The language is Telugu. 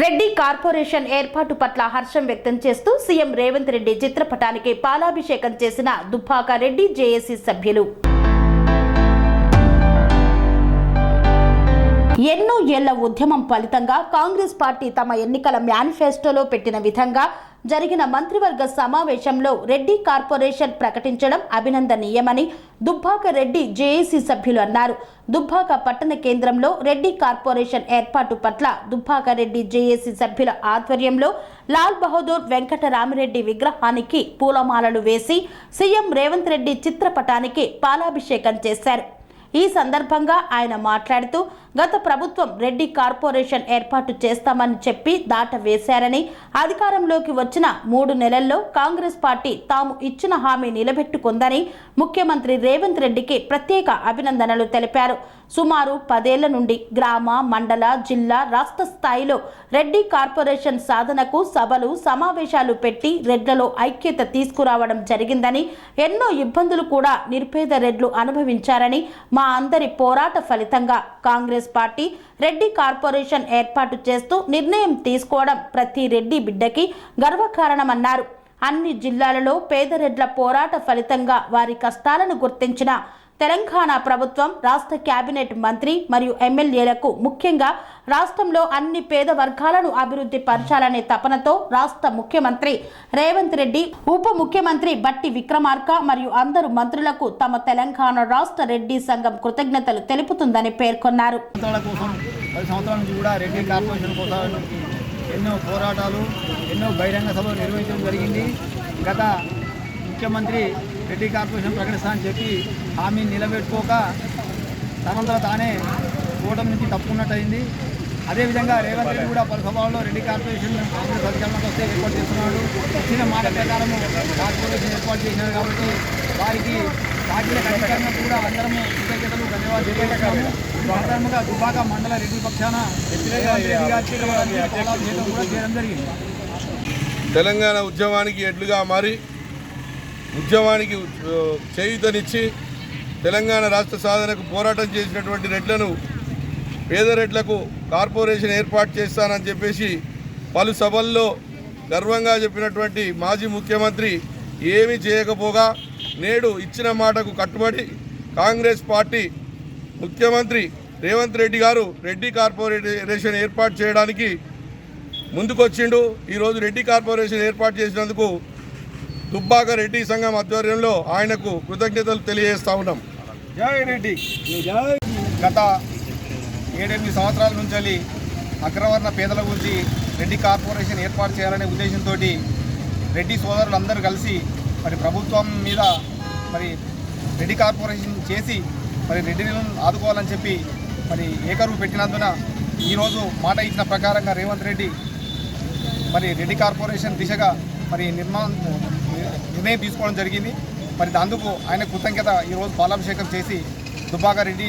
రెడ్డి కార్పొరేషన్ ఏర్పాటు పట్ల హర్షం వ్యక్తం చేస్తూ సీఎం రేవంత్ రెడ్డి చిత్రపటానికి పాలాభిషేకం చేసిన దుబ్బాక రెడ్డి జేఏసీ సభ్యులు. ఎన్నో ఏళ్ళ ఉద్యమం ఫలితంగా కాంగ్రెస్ పార్టీ తమ ఎన్నికల మేనిఫెస్టోలో పెట్టిన విధంగా జరిగిన మంత్రివర్గ సమావేశంలో రెడ్డి కార్పొరేషన్ ప్రకటించడం అభినందనీయమని దుబ్బాక రెడ్డి జేఏసీ సభ్యులు అన్నారు. దుబ్బాక పట్టణ కేంద్రంలో రెడ్డి కార్పొరేషన్ ఏర్పాటు పట్ల దుబ్బాక రెడ్డి జేఏసీ సభ్యుల ఆధ్వర్యంలో లాల్ బహదూర్ వెంకటరామిరెడ్డి విగ్రహానికి పూలమాలలు వేసి సీఎం రేవంత్ రెడ్డి చిత్రపటానికి పాలాభిషేకం చేశారు. ఈ సందర్భంగా ఆయన మాట్లాడుతూ గత ప్రభుత్వం రెడ్డి కార్పొరేషన్ ఏర్పాటు చేస్తామని చెప్పి దాట వేశారని అధికారంలోకి వచ్చిన మూడు నెలల్లో కాంగ్రెస్ పార్టీ తాము ఇచ్చిన హామీ నిలబెట్టుకుందని ముఖ్యమంత్రి రేవంత్ రెడ్డికి ప్రత్యేక అభినందనలు తెలిపారు. సుమారు పదేళ్ళ నుండి గ్రామ మండల జిల్లా రాష్ట్ర స్థాయిలో రెడ్డి కార్పొరేషన్ సాధనకు సభలు సమావేశాలు పెట్టి రెడ్లలో ఐక్యత తీసుకురావడం జరిగిందని ఎన్నో ఇబ్బందులు కూడా నిర్పేద రెడ్లు అనుభవించారని మా అందరి పోరాట ఫలితంగా కాంగ్రెస్ పార్టీ రెడ్డి కార్పొరేషన్ ఏర్పాటు చేస్తూ నిర్ణయం తీసుకోవడం ప్రతి రెడ్డి బిడ్డకి గర్వకారణమన్నారు. అన్ని జిల్లాలలో పేదరెడ్ల పోరాట ఫలితంగా వారి కష్టాలను గుర్తించిన తెలంగాణ ప్రభుత్వం రాష్ట్ర కేబినెట్ మంత్రి మరియు ఎమ్మెల్యేలకు ముఖ్యంగా రాష్ట్రంలో అన్ని పేద వర్గాలను అభివృద్ధి పరచాలనే తపనతో రాష్ట్ర ముఖ్యమంత్రి రేవంత్ రెడ్డి ఉప ముఖ్యమంత్రి బట్టి విక్రమార్క మరియు అందరు మంత్రులకు తమ తెలంగాణ రాష్ట్ర రెడ్డి సంఘం కృతజ్ఞతలు తెలుపుతుందని పేర్కొన్నారు. ఎన్నో పోరాటాలు ఎన్నో బహిరంగ సభలు నిర్వహించడం జరిగింది. గత ముఖ్యమంత్రి రెడ్డి కార్పొరేషన్ ప్రకటిస్తానని చెప్పి హామీని నిలబెట్టుకోక తనంతా తానే కూటమి నుంచి తప్పుకున్నట్టయింది. అదేవిధంగా రేవంత్ రెడ్డి కూడా పలు సభల్లో రెడ్డి కార్పొరేషన్ కాంగ్రెస్ అధికారంలోకి వస్తే ఏర్పాటు చేస్తున్నాడు. ఇచ్చిన మాట ప్రకారం కార్పొరేషన్ ఏర్పాటు చేసినారు కాబట్టి వారికి పార్టీల అధికారులకు కూడా అందరము కృతజ్ఞతలు ధన్యవాదాలు తెలియజేస్తున్నాము. సాధారణంగా దుబాక మండల రెడ్డి పక్షాన కూడా చేయడం జరిగింది. తెలంగాణ ఉద్యమానికి ఎడ్లుగా మారి ఉద్యమానికి చేయుతనిచ్చి తెలంగాణ రాష్ట్ర సాధనకు పోరాటం చేసినటువంటి రెడ్లను పేద రెడ్లకు కార్పొరేషన్ ఏర్పాటు చేస్తానని చెప్పేసి పలు సభల్లో గర్వంగా చెప్పినటువంటి మాజీ ముఖ్యమంత్రి ఏమీ చేయకపోగా నేడు ఇచ్చిన మాటకు కట్టుబడి కాంగ్రెస్ పార్టీ ముఖ్యమంత్రి రేవంత్ రెడ్డి గారు రెడ్డి కార్పొరేషన్ ఏర్పాటు చేయడానికి ముందుకొచ్చిండు. ఈరోజు రెడ్డి కార్పొరేషన్ ఏర్పాటు చేసినందుకు దుబ్బాక రెడ్డి సంఘం ఆధ్వర్యంలో ఆయనకు కృతజ్ఞతలు తెలియజేస్తా ఉన్నాం. గత ఏడెనిమిది సంవత్సరాల నుంచి అగ్రవర్ణ పేదల గురించి రెడ్డి కార్పొరేషన్ ఏర్పాటు చేయాలనే ఉద్దేశంతో రెడ్డి సోదరులందరూ కలిసి మరి ప్రభుత్వం మీద మరి రెడ్డి కార్పొరేషన్ చేసి మరి రెడ్డిలను ఆదుకోవాలని చెప్పి మరి ఏకరువు పెట్టినందున ఈరోజు మాట ఇచ్చిన ప్రకారంగా రేవంత్ రెడ్డి మరి రెడ్డి కార్పొరేషన్ దిశగా మరి నిర్మాణం నిర్ణయం తీసుకోవడం జరిగింది. మరి అందుకు ఆయన కృతజ్ఞత ఈరోజు పాలాభిషేకం చేసి దుబ్బాక రెడ్డి